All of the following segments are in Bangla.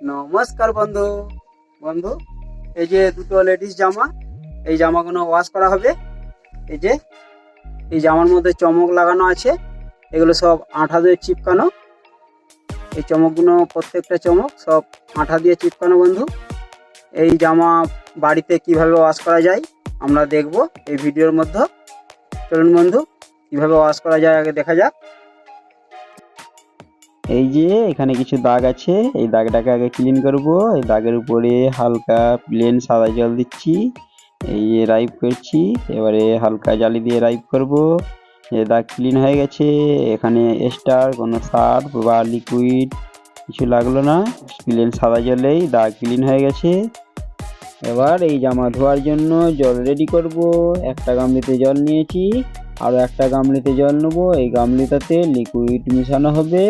নমস্কার বন্ধু। বন্ধু, এই যে দুটো লেডিস জামা, এই জামাগুলো ওয়াশ করা হবে। এই যে, এই জামার মধ্যে চমক লাগানো আছে। এগুলো সব আঠা দিয়ে চিপকানো। এই চমকগুলো প্রত্যেকটা চমক সব আঠা দিয়ে চিপকানো, বন্ধু। এই জামা বাড়িতে কীভাবে ওয়াশ করা যায়, আমরা দেখব এই ভিডিওর মধ্যে। চলুন বন্ধু, কীভাবে ওয়াশ করা যায়, আগে দেখা যাক। এই যে এখানে কিছু দাগ আছে, এই দাগটাকে আগে ক্লিন করব। এই দাগের উপরে হালকা প্লেন সাদা জল দিচ্ছি। এই যে রাইপ করছি, এবারে হালকা জালি দিয়ে রাইপ করব। এই দাগ ক্লিন হয়ে গেছে, এখানে স্টার কোনো সার্ফ বা লিকুইড কিছু লাগল না। প্লেন সাদা জলেই দাগ ক্লিন হয়ে গেছে। এবার এই জামা ধোয়ার জন্য জল রেডি করব। একটা গামলিতে জল নিয়েছি আরও একটা গামলিতে জল নেব। এই গামলিটাতে লিকুইড মিশানো হবে।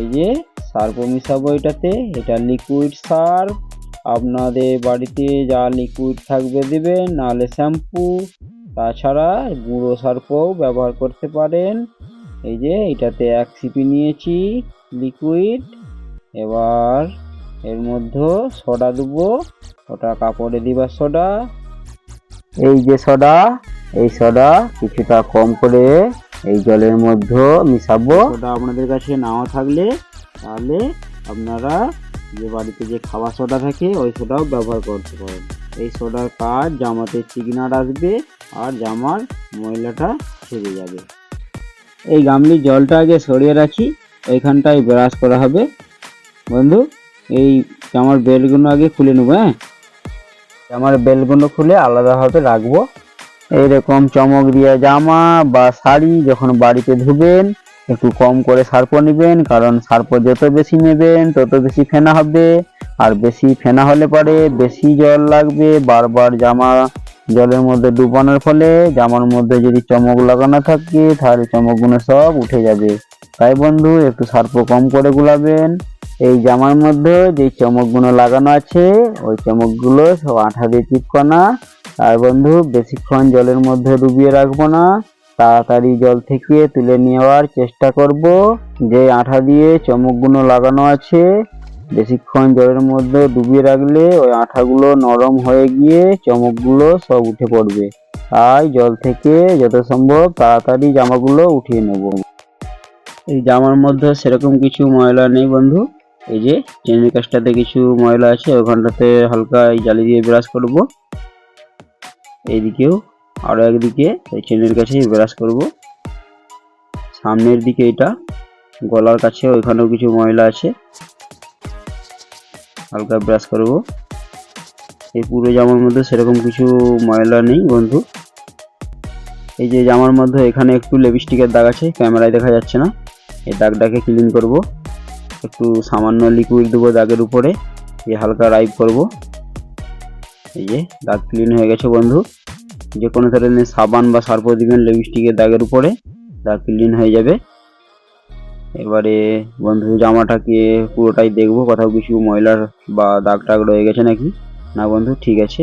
এই যে সার্ফও মিশাবো এটাতে এটা লিকুইড সার্ফ আপনাদের বাড়িতে যা লিকুইড থাকবে দেবেন নাহলে শ্যাম্পু তাছাড়া গুঁড়ো সার্ফও ব্যবহার করতে পারেন। এই যে এটাতে এক সিপি নিয়েছি লিকুইড এবার এর মধ্যে সোডা দেবো, ওটা কাপড়ে দিবার সোডা। এই যে সোডা, এই সোডা কিছুটা কম করে এই জলের মধ্যে মিশাবো। সোডা আপনাদের কাছে নাও থাকলে তাহলে আপনারা যে বাড়িতে যে খাবার সোডা থাকে ওই সোডাও ব্যবহার করতে পারেন। এই সোডার কাজ জামাতে চিকনাট আসবে আর জামার ময়লাটা ছেড়ে যাবে। এই গামলির জলটা আগে সরিয়ে রাখি ওইখানটায় ব্রাশ করা হবে। বন্ধু এই জামার বেলগুলো আগে খুলে নেব হ্যাঁ? জামার বেলগুলো খুলে আলাদাভাবে রাখব। এইরকম চমক দিয়ে জামা বা শাড়ি যখন বাড়িতে ধুবেন, একটু কম করে সার্প নেবেন, কারণ সার্প যত বেশি নেবেন, তত বেশি ফেনা হবে। আর বেশি ফেনা হলে পরে বেশি জল লাগবে। বারবার জামা জলের মধ্যে ডুবানোর ফলে জামার মধ্যে যদি চমক লাগানো থাকে, তাহলে চমকগুলো সব উঠে যাবে। তাই বন্ধু, একটু সার্প কম করে গুলাবেন। এই জামার মধ্যে যে চমকগুলো লাগানো আছে, ওই চমকগুলো সব আঠা দিয়ে চিপকানা আর বন্ধু, বেশিক্ষণ জলের মধ্যে ডুবিয়ে রাখব না। তাড়াতাড়ি জল থেকে তুলে নেওয়ার চেষ্টা করব। যে আঠা দিয়ে চমকগুলো লাগানো আছে, বেশিক্ষণ জলের মধ্যে ডুবিয়ে রাখলে ওই আঠাগুলো নরম হয়ে গিয়ে চমকগুলো সব উঠে পড়বে। তাই জল থেকে যত সম্ভব তাড়াতাড়ি জামাগুলো উঠিয়ে নেব। এই জামার মধ্যে সেরকম কিছু ময়লা নেই বন্ধু। এই যে চেনের কাছটাতে কিছু ময়লা আছে, ওখানটাতে হালকা এই জালি দিয়ে ব্রাশ করব। এইদিকেও আরও একদিকে এই চেনের কাছে ব্রাশ করব। সামনের দিকে এটা গলার কাছে ওইখানেও কিছু ময়লা আছে। হালকা ব্রাশ করব। এই পুরো জামার মধ্যে সেরকম কিছু ময়লা নেই বন্ধু। এই যে জামার মধ্যে এখানে একটু লিপস্টিকের দাগ আছে, ক্যামেরায় দেখা যাচ্ছে না। এই দাগটাকে ক্লিন করব। একটু সামান্য লিকুইড দেবো দাগের উপরে। এই হালকা রাইপ করব। এই যে দাগ ক্লিন হয়ে গেছে বন্ধু। যে কোনো ধরনের সাবান বা সার্ফ দিবেন লিপস্টিকের দাগের উপরে দাগ ক্লিন হয়ে যাবে। এবারে বন্ধু, জামাটাকে পুরোটাই দেখব। কোথাও কিছু ময়লার বা দাগ টাগ রয়ে গেছে নাকি? না বন্ধু, ঠিক আছে।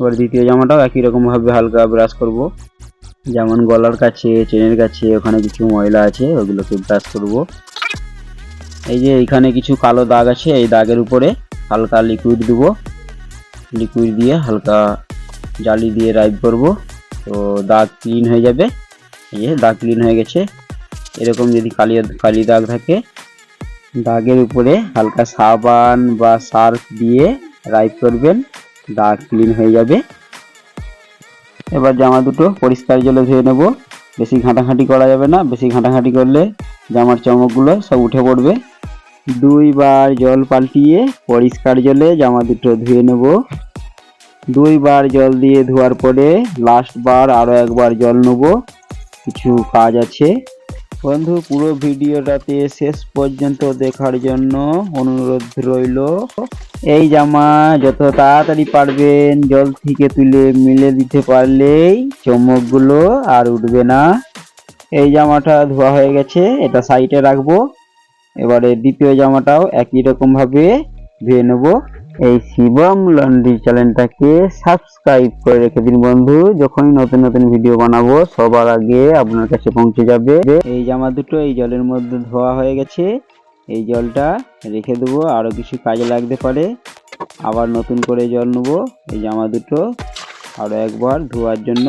এবার দ্বিতীয় জামাটাও একই রকম ভাবে হালকা ব্রাশ করব। যেমন গলার কাছে চেনের কাছে, ওখানে কিছু ময়লা আছে, ওগুলোকে ব্রাশ করব। এই যে এখানে কিছু কালো দাগ আছে, এই দাগের উপরে হালকা লিকুইড দেবো। লিকুইড দিয়ে হালকা জালি দিয়ে রাইপ করব। তো দাগ ক্লিন হয়ে যাবে। এই দাগ ক্লিন হয়ে গেছে। এরকম যদি কালি কালি দাগ থাকে, দাগের উপরে হালকা সাবান বা সার্ফ দিয়ে রাইপ করবেন। দাগ ক্লিন হয়ে যাবে। এবার জামা দুটো পরিষ্কার জলে ধুয়ে নেব। বেশি ঘাঁটাঘাঁটি করা যাবে না। বেশি ঘাঁটাঘাঁটি করলে জামার চমকগুলো সব উঠে পড়বে। দুইবার জল পাল্টিয়ে পরিষ্কার জলে জামা দুটো ধুয়ে নেব। দুইবার জল দিয়ে ধোয়ার পরে লাস্ট বার আরও একবার জল নেব। কিছু কাজ আছে। বন্ধু, পুরো ভিডিওটাতে শেষ পর্যন্ত দেখার জন্য অনুরোধ রইল। এই জামা যত তাড়াতাড়ি পারবেন জল থেকে তুলে মিলে দিতে পারলেই চমকগুলো আর উঠবে না। এই জামাটা ধোয়া হয়ে গেছে, এটা সাইডে রাখব। এবারে দ্বিতীয় জামাটাও একই রকম ভাবে ধুয়ে নেব। এই শিবম লন্ড্রি চ্যানেলটাকে সাবস্ক্রাইব করে রেখে দিন বন্ধু। যখনই নতুন নতুন ভিডিও বানাবো, সবার আগে আপনার কাছে পৌঁছে যাবে। এই জামা দুটো এই জলের মধ্যে ধোয়া হয়ে গেছে। এই জলটা রেখে দেবো আরও কিছু কাজে লাগতে পারে। আবার নতুন করে জল নেব, এই জামা দুটো আরও একবার ধোয়ার জন্য।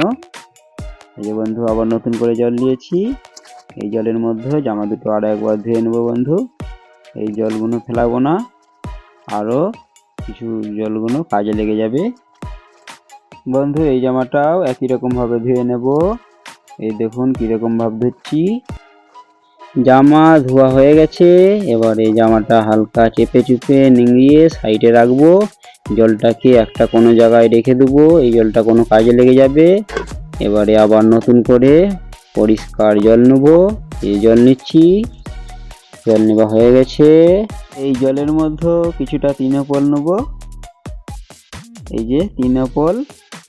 এই যে বন্ধু, আবার নতুন করে জল নিয়েছি। এই জলের মধ্যে জামা দুটো আরও একবার ধুয়ে নেব বন্ধু। এই জলগুলো ফেলাবো না। আরও কিছু জলগুলো কাজে লেগে যাবে। বন্ধু, এই জামাটাও একই রকমভাবে ধুয়ে নেব। এই দেখুন কীরকম ভাবে ধুচ্ছি। জামা ধোয়া হয়ে গেছে। এবার এই জামাটা হালকা চেপে চুপে নিংড়িয়ে সাইডে রাখব। জলটাকে একটা কোনো জায়গায় রেখে দেবো। এই জলটা কোনো কাজে লেগে যাবে। এবারে আবার নতুন করে পরিষ্কার জল নেব, এই জল নিচ্ছি। জল নেওয়া হয়ে গেছে। এই জলের মধ্যে কিছুটা তিনপল নেব। এই যে তিনপল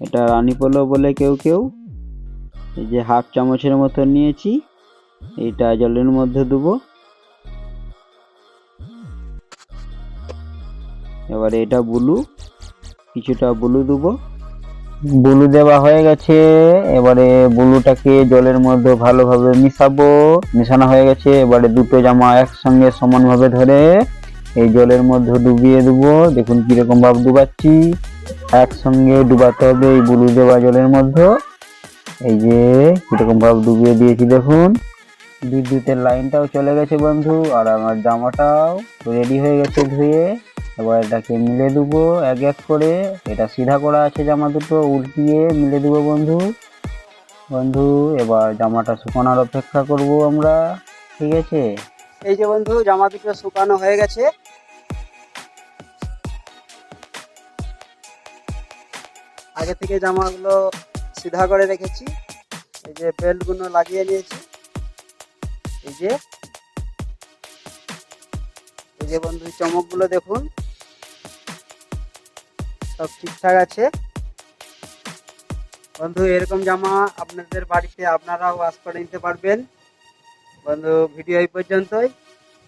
এটা রানীপলও বলে কেউ কেউ। এই যে হাফ চামচের মতো নিয়েছি, এইটা জলের মধ্যে দেবো। এবারে এটা বুলু, কিছুটা বুলু দেবো। বুলু দেওয়া হয়ে গেছে। এবারে বুলুটাকে জলের মধ্যে ভালোভাবে মিশাবো। মিশানো হয়ে গেছে। এবারে দুটো জামা একসঙ্গে সমানভাবে ধরে এই জলের মধ্যে ডুবিয়ে দেবো। দেখুন কীরকম ভাব ডুবাচ্ছি। একসঙ্গে ডুবাতে হবে এই বুলু দেওয়া জলের মধ্যে। এই যে কীরকম ভাব ডুবিয়ে দিয়েছি দেখুন। বিদ্যুতের লাইনটাও চলে গেছে বন্ধু। আর আমার জামাটাও রেডি হয়ে গেছে ধুয়ে। এবার এটাকে মিলে দেবো এক এক করে। এটা সিধা করা আছে জামা দুটো, উল্টিয়ে মিলে দেবো বন্ধু। বন্ধু, এবার জামাটা শুকানোর অপেক্ষা করব আমরা, ঠিক আছে? এই যে বন্ধু, জামা দুটো শুকানো হয়ে গেছে। আগে থেকে জামাগুলো সিধা করে রেখেছি। এই যে বেল্টগুলো লাগিয়ে নিয়েছি। এই যে এই যে বন্ধু চমকগুলো দেখুন। সব ঠিকঠাক আছে। বন্ধু, এরকম জামা আপনাদের বাড়িতে আপনারাও ওয়াশ করে নিতে পারবেন। বন্ধু, ভিডিও এই পর্যন্তই।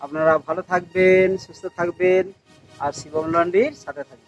আপনারা ভালো থাকবেন, সুস্থ থাকবেন। আর শিবম লন্ডির সাথে থাকবেন।